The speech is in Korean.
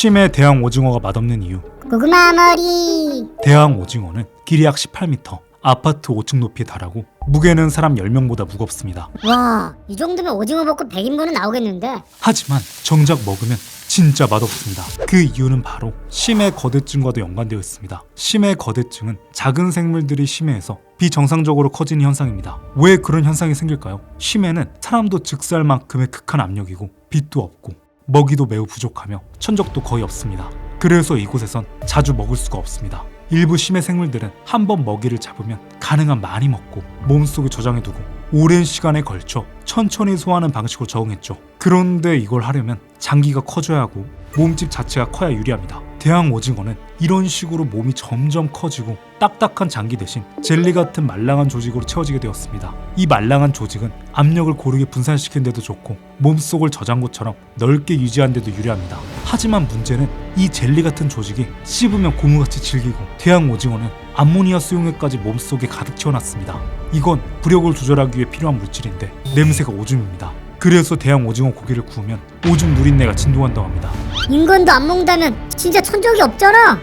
심해 대왕 오징어가 맛없는 이유 고구마 머리 대왕 오징어는 길이 약 18m 아파트 5층 높이에 달하고 무게는 사람 10명보다 무겁습니다 와 이 정도면 오징어 볶음 100인분은 나오겠는데 하지만 정작 먹으면 진짜 맛없습니다. 그 이유는 바로 심해 거대증과도 연관되어 있습니다. 심해 거대증은 작은 생물들이 심해에서 비정상적으로 커지는 현상입니다. 왜 그런 현상이 생길까요? 심해는 사람도 즉사할 만큼의 극한 압력이고 빛도 없고 먹이도 매우 부족하며 천적도 거의 없습니다. 그래서 이곳에선 자주 먹을 수가 없습니다. 일부 심해 생물들은 한 번 먹이를 잡으면 가능한 많이 먹고 몸속에 저장해두고 오랜 시간에 걸쳐 천천히 소화하는 방식으로 적응했죠. 그런데 이걸 하려면 장기가 커져야 하고 몸집 자체가 커야 유리합니다. 대왕 오징어는 이런 식으로 몸이 점점 커지고 딱딱한 장기 대신 젤리 같은 말랑한 조직으로 채워지게 되었습니다. 이 말랑한 조직은 압력을 고르게 분산시키는 데도 좋고 몸속을 저장고처럼 넓게 유지하는 데도 유리합니다. 하지만 문제는 이 젤리 같은 조직이 씹으면 고무같이 질기고 대왕 오징어는 암모니아 수용액까지 몸속에 가득 채워놨습니다. 이건 부력을 조절하기 위해 필요한 물질인데 냄새가 오줌입니다. 그래서 대왕 오징어 고기를 구우면 오줌 누린내가 진동한다고 합니다. 인간도 안 먹는다면 진짜 천적이 없잖아